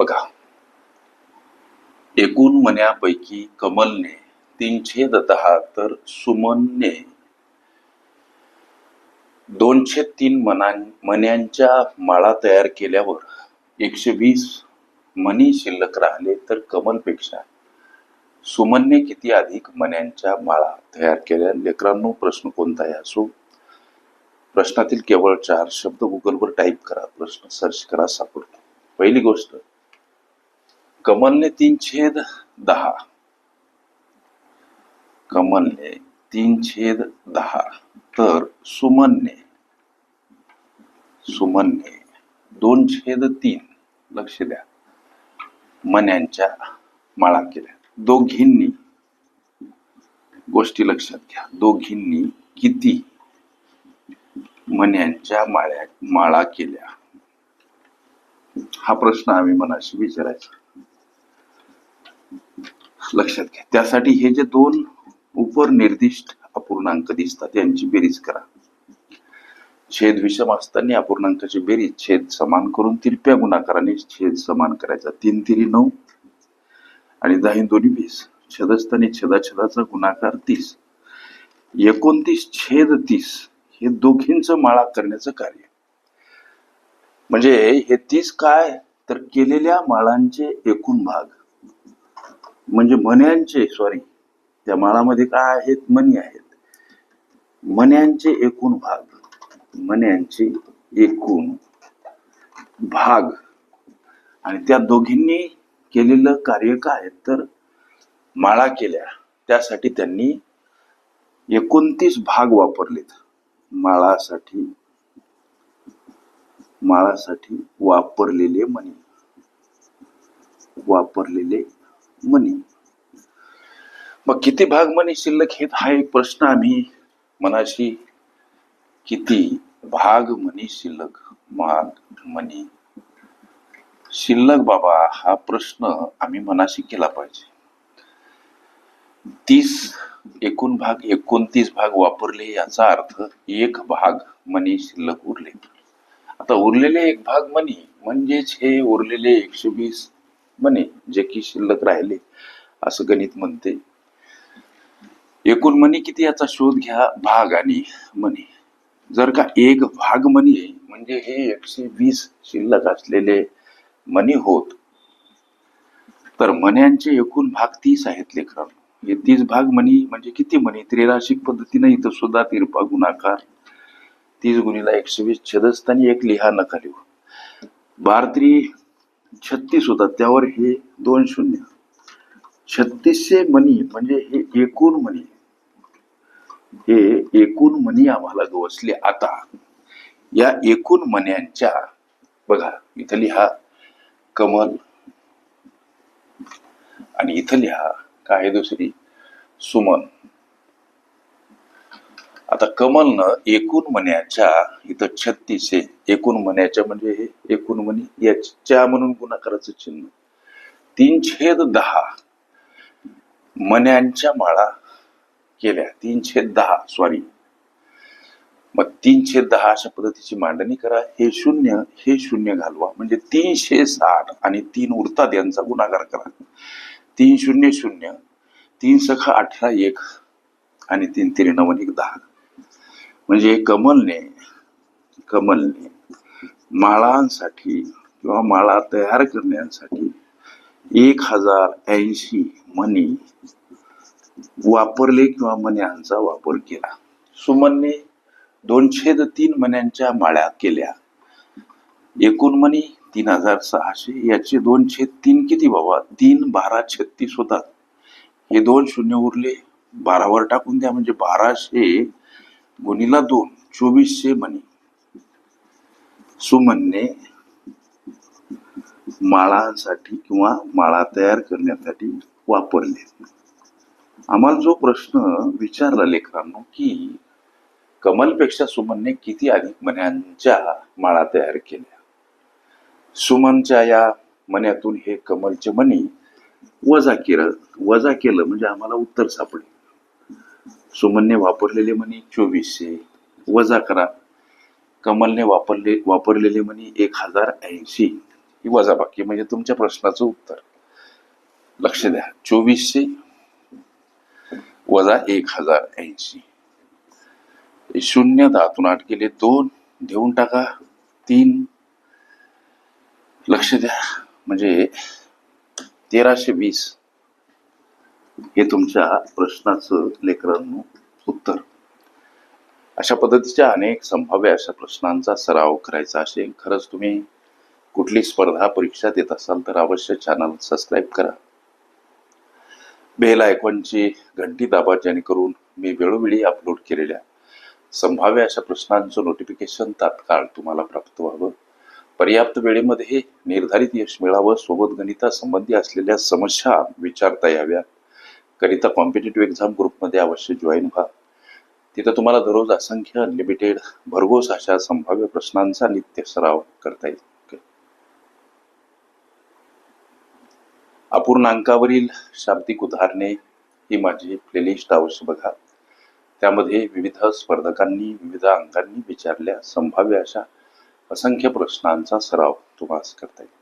बघा. एकूण मन्यापैकी कमलने तीनशे दहा तर सुमनने. दोनशे तीन मना मन्यांच्या माळा तयार केल्यावर एकशे वीस मनी शिल्लक राहिले तर कमलपेक्षा सुमनने किती अधिक मन्यांच्या माळा तयार केल्या? लेकरांनो प्रश्न कोणताही असो प्रश्नातील केवळ चार शब्द गुगलवर टाईप करा. प्रश्न सर्च करा सापडतो. पहिली गोष्ट कमलने तीन छेद दहा. कमलने तीन छेद दहा. तर सुमनने सुमनने दोन छेद तीन. लक्ष द्या. मन्यांच्या माळा केल्या. दोघींनी गोष्टी लक्षात घ्या. दोघींनी किती मन्यांच्या माळ्या माळा केल्या? हा प्रश्न आम्ही मनाशी विचारायचा. लक्षात घ्या. त्यासाठी हे जे दोन उपर निर्दिष्ट अपूर्णांक दिसतात यांची बेरीज करा. छेद विषम असताना अपूर्णांकाची बेरीज छेद समान करून तिरप्या गुणाकाराने छेद समान करायचा. तीन तिरी नऊ. आणि दहा दोन्ही वीस. छेदस्थानी छेदाछेदाचा गुणाकार तीस. एकोणतीस छेद तीस हे दोघींचं माळा करण्याचं कार्य. म्हणजे हे तीस काय? तर केलेल्या माळांचे एकूण भाग म्हणजे मन्यांचे सॉरी त्या माळामध्ये काय आहेत? मणी आहेत. मन्यांचे एकूण भाग. मन्यांचे एकूण भाग. आणि त्या दोघींनी केलेलं कार्य काय? तर माळा केल्या. त्यासाठी त्यांनी एकोणतीस भाग वापरलेत. माळासाठी माळासाठी वापरलेले मणी वापरलेले मनी मग किती भाग मनी शिल्लक? हे हा एक प्रश्न आम्ही मनाशी किती भाग मनी शिल्लक? भाग मनी शिल्लक बाबा हा प्रश्न आम्ही मनाशी केला पाहिजे. तीस एकूण भाग एकोणतीस भाग वापरले याचा अर्थ एक भाग मनी शिल्लक उरले. आता उरलेले एक भाग मनी म्हणजेच हे उरलेले एकशे वीस म्हणे जे की शिल्लक राहिले असं गणित म्हणते. एकूण मनी किती याचा शोध घ्या भाग आणि मनी जर का एक भाग मनी आहे म्हणजे हे एकशे वीस शिल्लक असलेले मनी होत तर मन्यांचे एकूण भाग तीस आहेत लेकरांनो हे तीस भाग मनी म्हणजे किती मनी त्रिराशिक पद्धतीने इथं सुद्धा तिरपा गुणाकार. तीस गुणीला एकशे वीस छेदस्थानी एक लिहा नका लिहू बारत्री छत्तीस होता त्यावर हे दोन शून्य. छत्तीसशे मनी म्हणजे हे एकूण मनी हे एकूण मनी आम्हाला गवसले. आता या एकूण मन्यांच्या बघा इथं लिहा कमल आणि इथं लिहा काय दुसरी? सुमन. आता कमलनं एकूण म्हण्याच्या इथं छत्तीस आहे. एकूण म्हण्याच्या म्हणजे हे एकूण मनी याच्या म्हणून गुणाकाराचं चिन्ह. तीन छेद दहा. मन्यांच्या माळा केल्या. तीन छेद दहा सॉरी मग तीनशे दहा अशा पद्धतीची मांडणी करा. हे शून्य हे शून्य घालवा. म्हणजे तीनशे साठ आणि तीन उरतात यांचा गुणाकार करा. तीन शून्य शून्य तीन सखा अठरा एक आणि तीन तिरी नवन एक दहा. म्हणजे कमलने कमलने माळांसाठी किंवा माळा तयार करण्यासाठी एक हजार ऐंशी मनी वापरले किंवा मन्यांचा वापर केला. सुमनने दोनशे तीन मन्यांच्या माळ्या केल्या. एकूण मनी तीन हजार सहाशे याचे दोनशे तीन किती बाबा? तीन बारा छत्तीस होतात. हे दोन शून्य उरले. बारावर टाकून द्या म्हणजे बाराशे गुणीला दोन चोवीसशे मनी सुमनने माळांसाठी किंवा माळा तयार करण्यासाठी वापरले. आम्हाला जो प्रश्न विचारला लेखकांनो की कमलपेक्षा सुमनने किती अधिक मन्यांच्या माळा तयार केल्या? सुमनच्या या मन्यातून हे कमलचे मणी वजा केलं वजा केलं म्हणजे आम्हाला उत्तर सापडेल. सुमनने वापरलेले मनी चोवीसशे. वजा करा. कमलने वापरले वापरलेले मनी एक हजार ऐंशी. ही वजाबाकी म्हणजे तुमच्या प्रश्नाचं उत्तर. लक्ष द्या. चोवीसशे वजा एक हजार ऐंशी. शून्य दहातून आठ केले दोन. देऊन टाका. तीन. लक्ष द्या. म्हणजे तेराशे वीस. हे तुमच्या प्रश्नाचं लेकरांनो उत्तर. अशा पद्धतीच्या अनेक संभाव्य अशा प्रश्नांचा सराव करायचा असेल खरंच तुम्ही कुठली स्पर्धा परीक्षा देत असाल तर अवश्य चॅनल सबस्क्राईब करा. बेल आयकॉनची घंटी दाबा जेणेकरून मी वेळोवेळी अपलोड केलेल्या संभाव्य अशा प्रश्नांचं नोटिफिकेशन तात्काळ तुम्हाला प्राप्त व्हावं. पर्याप्त वेळेमध्ये निर्धारित यश मिळावं. सोबत गणितासंबंधी असलेल्या समस्या विचारता याव्या करिता कॉम्पिटेटिव्ह एक्झाम ग्रुपमध्ये अवश्य जॉईन व्हा. तिथं तुम्हाला दररोज असंख्य अनलिमिटेड भरघोस अशा संभाव्य प्रश्नांचा नित्य सराव करता येईल. अपूर्णांकावरील शाब्दिक उदाहरणे ही माझी प्लेलिस्ट अवश्य बघा. त्यामध्ये विविध स्पर्धकांनी विविध अंकांनी विचारल्या संभाव्य अशा असंख्य प्रश्नांचा सराव तुम्हाला करता येईल.